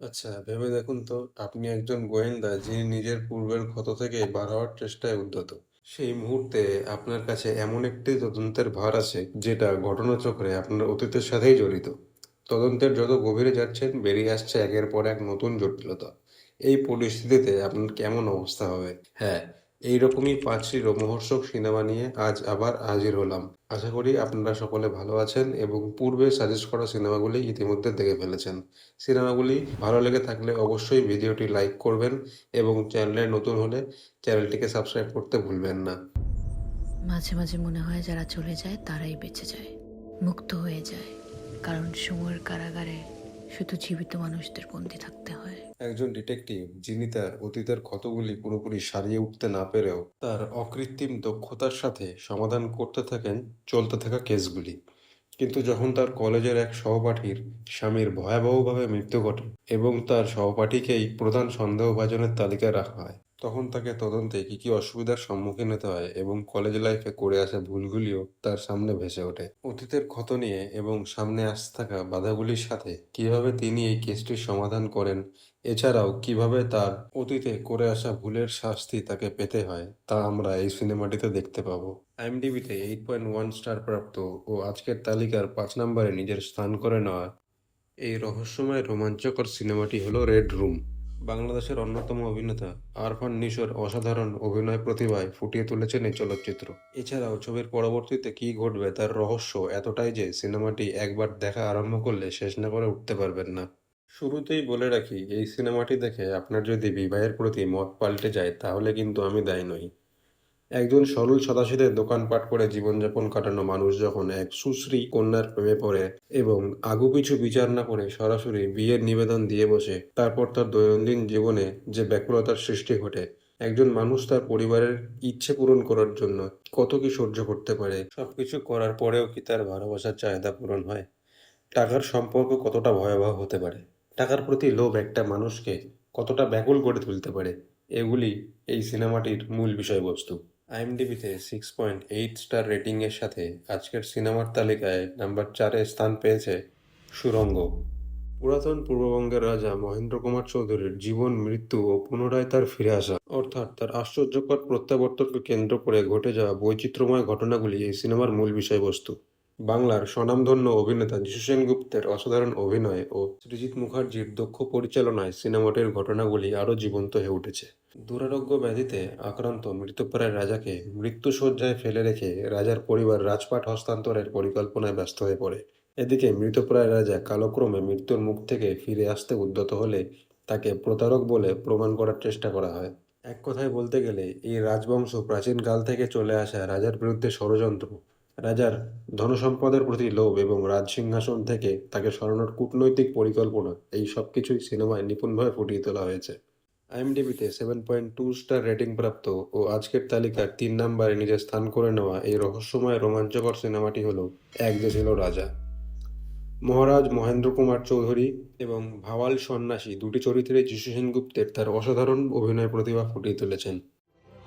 আচ্ছা, ভেবে দেখুন তো আপনি একজন গোয়েন্দা যিনি নিজের পূর্বের ক্ষত থেকে বার হওয়ার চেষ্টায় উদ্যত। সেই মুহূর্তে আপনার কাছে এমন একটি তদন্তের ভার আছে যেটা ঘটনাচক্রে আপনার অতীতের সাথেই জড়িত। তদন্তের যত গভীরে যাচ্ছেন বেরিয়ে আসছে একের পর এক নতুন জটিলতা। এই পরিস্থিতিতে আপনার কেমন অবস্থা হবে? হ্যাঁ, এইরকমই পাঁচটি রোমহর্ষক সিনেমা নিয়ে আজ আবার হাজির হলাম। আশা করি আপনারা সকলে ভালো আছেন এবং পূর্বে সাজেস্ট করা সিনেমাগুলি ইতিমধ্যে দেখে ফেলেছেন। সিনেমাগুলি ভালো লেগে থাকলে অবশ্যই ভিডিওটি লাইক করবেন এবং চ্যানেলে নতুন হলে চ্যানেলটিকে সাবস্ক্রাইব করতে ভুলবেন না। মাঝে মাঝে মনে হয় যারা চলে যায়, তারাই বেঁচে যায়, মুক্ত হয়ে যায় কারণ সময়ের কারাগারে শুধু জীবিত মানুষদের বন্দি থাকতে হয় একজন ডিটেকটিভ যিনি তার অতীতের ক্ষতগুলি পুরোপুরি সারিয়ে উঠতে না পেরেও তার অকৃত্রিম দক্ষতার সাথে সমাধান করতে থাকেন, চলতে থাকা কেসগুলি। কিন্তু যখন তার কলেজের এক সহপাঠীর স্বামীর ভয়াবহভাবে মৃত্যু ঘটে এবং তার সহপাঠীকেই প্রধান সন্দেহভাজনের তালিকায় রাখা হয় তখন তাকে তদন্তে কি কি অসুবিধার সম্মুখীন হতে হয় এবং কলেজ লাইফে করে আসা ভুলগুলিও তার সামনে ভেসে ওঠে। অতীতের ক্ষত নিয়ে এবং সামনে আসতে থাকা বাধাগুলির সাথে কীভাবে তিনি এই কেসটির সমাধান করেন, এছাড়াও কীভাবে তার অতীতে করে আসা ভুলের শাস্তি তাকে পেতে হয়, তা আমরা এই সিনেমাটিতে দেখতে পাবো। আইএমডিবিতে এইট পয়েন্ট ওয়ান স্টার প্রাপ্ত ও আজকের তালিকার পাঁচ নম্বরে নিজের স্থান করে নেওয়া এই রহস্যময় রোমাঞ্চকর সিনেমাটি হলো রেড রুম বাংলাদেশের অন্যতম অভিনেতা আরফান নিশোর অসাধারণ অভিনয় প্রতিভায় ফুটিয়ে তুলেছেন এই চলচ্চিত্র। এছাড়াও ছবির পরবর্তীতে কি ঘটবে তার রহস্য এতটাই যে সিনেমাটি একবার দেখা আরম্ভ করলে শেষ না করে উঠতে পারবেন না। শুরুতেই বলে রাখি, এই সিনেমাটি দেখে আপনার যদি বিবাহের প্রতি মত পাল্টে যায়, তাহলে কিন্তু আমি দায়ী নই। একজন সরল সদাশীদের দোকানপাট করে জীবনযাপন কাটানো মানুষ যখন এক সুশ্রী কন্যার প্রেমে পড়ে এবং আগুপিছু বিচার না করে সরাসরি বিয়ের নিবেদন দিয়ে বসে, তারপর তার দৈনন্দিন জীবনে যে ব্যাকুলতার সৃষ্টি ঘটে, একজন মানুষ তার পরিবারের ইচ্ছে পূরণ করার জন্য কত কি সহ্য করতে পারে, সবকিছু করার পরেও কি তার ভালোবাসার চাহিদা পূরণ হয়? টাকার সম্পর্ক কতটা ভয়াবহ হতে পারে? টাকার প্রতি লোভ একটা মানুষকে কতটা ব্যাকুল করে তুলতে পারে? এগুলি এই সিনেমাটির মূল বিষয়বস্তু। আইএমডিবিতে সিক্স পয়েন্ট এইট স্টার রেটিংয়ের সাথে আজকের সিনেমার তালিকায় নাম্বার চারে স্থান পেয়েছে সুরঙ্গ। পুরাতন পূর্ববঙ্গের রাজা মহেন্দ্র কুমার চৌধুরীর জীবন, মৃত্যু ও পুনরায় তার ফিরে আসা। অর্থাৎ তার আশ্চর্যকর প্রত্যাবর্তনকে কেন্দ্র করে ঘটে যাওয়া বৈচিত্র্যময় ঘটনাগুলি এই সিনেমার মূল বিষয়বস্তু। বাংলার স্বনামধন্য অভিনেতা যিশু সেনগুপ্তের অসাধারণ অভিনয় ও সৃজিত মুখার্জির দক্ষ পরিচালনায় সিনেমাটির ঘটনাগুলি আরও জীবন্ত হয়ে উঠেছে। দুরারোগ্য ব্যাধিতে আক্রান্ত মৃতপ্রায় রাজাকে মৃত্যুশয্যায় ফেলে রেখে রাজার পরিবার রাজপাট হস্তান্তরের পরিকল্পনায় ব্যস্ত হয়ে পড়ে। এদিকে মৃতপ্রায় রাজা কালক্রমে মৃত্যুর মুখ থেকে ফিরে আসতে উদ্যত হলে তাকে প্রতারক বলে প্রমাণ করার চেষ্টা করা হয়। এক কথায় বলতে গেলে এই রাজবংশ প্রাচীনকাল থেকে চলে আসা রাজার বিরুদ্ধে ষড়যন্ত্র রাজার ধনসম্পদের প্রতি লোভ এবং রাজসিংহাসন থেকে তাকে সরানোর কূটনৈতিক পরিকল্পনা, এই সব কিছুই সিনেমায় নিপুণভাবে ফুটিয়ে তোলা হয়েছে। আইএমডিবিতে seven point two star rating প্রাপ্ত ও আজকের তালিকার তিন নম্বরে নিজের স্থান করে নেওয়া এই রহস্যময় রোমাঞ্চকর সিনেমাটি হলো এক যে ছিল রাজা মহারাজ মহেন্দ্র কুমার চৌধুরী এবং ভাওয়াল সন্ন্যাসী দুটি চরিত্রে যিশু সেনগুপ্তের তার অসাধারণ অভিনয় প্রতিভা ফুটিয়ে তুলেছেন।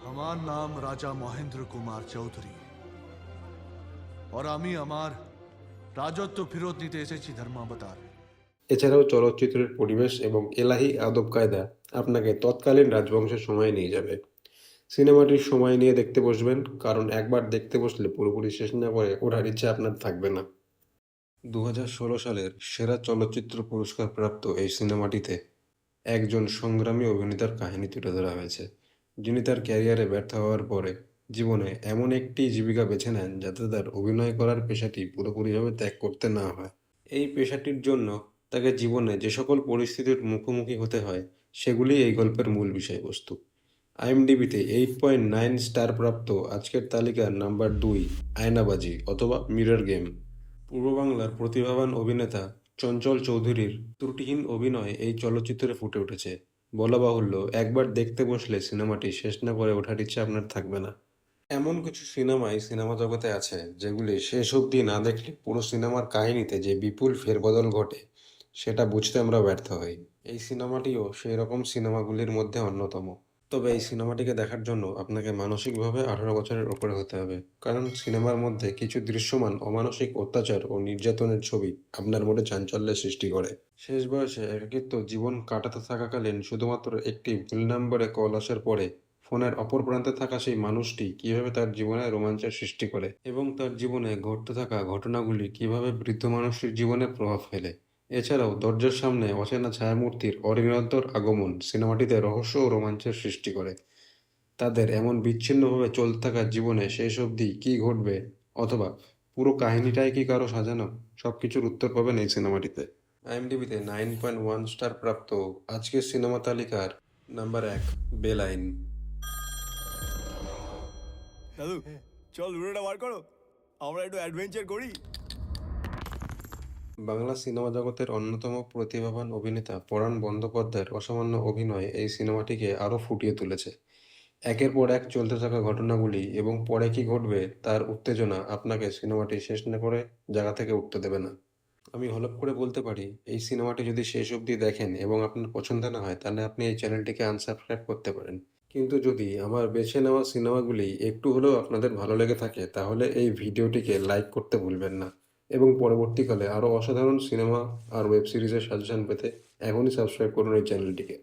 আমার নাম রাজা মহেন্দ্র কুমার চৌধুরী। আর আমি আমার রাজত্ব ফেরত নিতে এসেছি ধর্মাবতার এছাড়াও চলচ্চিত্রের পরিবেশ এবং এলাহি আদব কায়দা আপনাকে তৎকালীন রাজবংশের সময় নিয়ে যাবে। সিনেমাটির সময় নিয়ে দেখতে বসবেন, কারণ একবার দেখতে বসলে পুরোপুরি শেষ না করে ওঠার ইচ্ছা আপনার থাকবে না। দু সালের সেরা চলচ্চিত্র পুরস্কার প্রাপ্ত এই সিনেমাটিতে একজন সংগ্রামী অভিনেতার কাহিনী তুলে ধরা হয়েছে, যিনি তার ক্যারিয়ারে ব্যর্থ হওয়ার পরে জীবনে এমন একটি জীবিকা বেছে নেন যাতে তার অভিনয় করার পেশাটি পুরোপুরিভাবে ত্যাগ করতে না হয়। এই পেশাটির জন্য তাকে জীবনে যে সকল পরিস্থিতির মুখোমুখি হতে হয়, সেগুলি এই গল্পের মূল বিষয়বস্তু। আইএমডিবিতে এইট পয়েন্ট নাইন স্টার প্রাপ্ত আজকের তালিকার নাম্বার দুই, আয়নাবাজি অথবা মিরর গেম। পূর্ব বাংলার প্রতিভাবান অভিনেতা চঞ্চল চৌধুরীর ত্রুটিহীন অভিনয় এই চলচ্চিত্রে ফুটে উঠেছে। বলা বাহুল্য, একবার দেখতে বসলে সিনেমাটি শেষ না করে ওঠার ইচ্ছা আপনার থাকবে না। এমন কিছু সিনেমাই সিনেমা জগতে আছে যেগুলি শেষ অবধি না দেখলে পুরো সিনেমার কাহিনীতে যে বিপুল ফেরবদল ঘটে, সেটা বুঝতে আমরা ব্যর্থ হই। এই সিনেমাটিও সেই রকম সিনেমাগুলির মধ্যে অন্যতম। তবে এই সিনেমাটিকে দেখার জন্য আপনাকে মানসিকভাবে আঠারো বছরের ওপরে হতে হবে। কারণ সিনেমার মধ্যে কিছু দৃশ্যমান অমানসিক অত্যাচার ও নির্যাতনের ছবি আপনার মনে চাঞ্চল্যের সৃষ্টি করে। শেষ বয়সে একাকিত্ব জীবন কাটাতে থাকাকালীন শুধুমাত্র একটি ভুল নম্বরে কল আসার পরে ফোনের অপর প্রান্তে থাকা সেই মানুষটি কীভাবে তার জীবনে রোমাঞ্চের সৃষ্টি করে এবং তার জীবনে ঘটতে থাকা ঘটনাগুলি কীভাবে বৃদ্ধ মানুষটির জীবনে প্রভাব ফেলে? এছাড়াও, দরজার সামনে অচেনা ছায়ামূর্তির অনিরন্তর আগমন সিনেমাটিতে রহস্য ও রোমাঞ্চের সৃষ্টি করে। তাদের এমন বিচ্ছিন্নভাবে চলতে থাকা জীবনে শেষ অবধি কী ঘটবে অথবা পুরো কাহিনীটাই কি কারও সাজানো? সব কিছুর উত্তর পাবেন এই সিনেমাটিতে। আইএমডিবিতে নাইন পয়েন্ট ওয়ান স্টার প্রাপ্ত আজকের সিনেমা তালিকার নাম্বার এক, বেলাইন। দাদু চল লুডোটা বার করো। আমরা একটু অ্যাডভেঞ্চার করি। বাংলা সিনেমা জগতের অন্যতম প্রতিভাবান অভিনেতা পরাণ বন্দ্যোপাধ্যায়ের অসামান্য অভিনয় এই সিনেমাটিকে আরও ফুটিয়ে তুলেছে। একের পর এক চলতে থাকা ঘটনাগুলি এবং পরে কি ঘটবে তার উত্তেজনা আপনাকে সিনেমাটি শেষ না করে জায়গা থেকে উঠতে দেবে না। আমি হলপ করে বলতে পারি এই সিনেমাটি যদি শেষ অবধি দেখেন এবং আপনার পছন্দ না হয় তাহলে আপনি এই চ্যানেলটিকে আনসাবস্ক্রাইব করতে পারেন। কিন্তু যদি আমার বেছে নেওয়া সিনেমাগুলি একটু হলেও আপনাদের ভালো লেগে থাকে, তাহলে এই ভিডিওটিকে লাইক করতে ভুলবেন না। এবং পরবর্তীকালে আরও অসাধারণ সিনেমা আর ওয়েব সিরিজের সাজেশন পেতে এখনই সাবস্ক্রাইব করুন এই চ্যানেলটিকে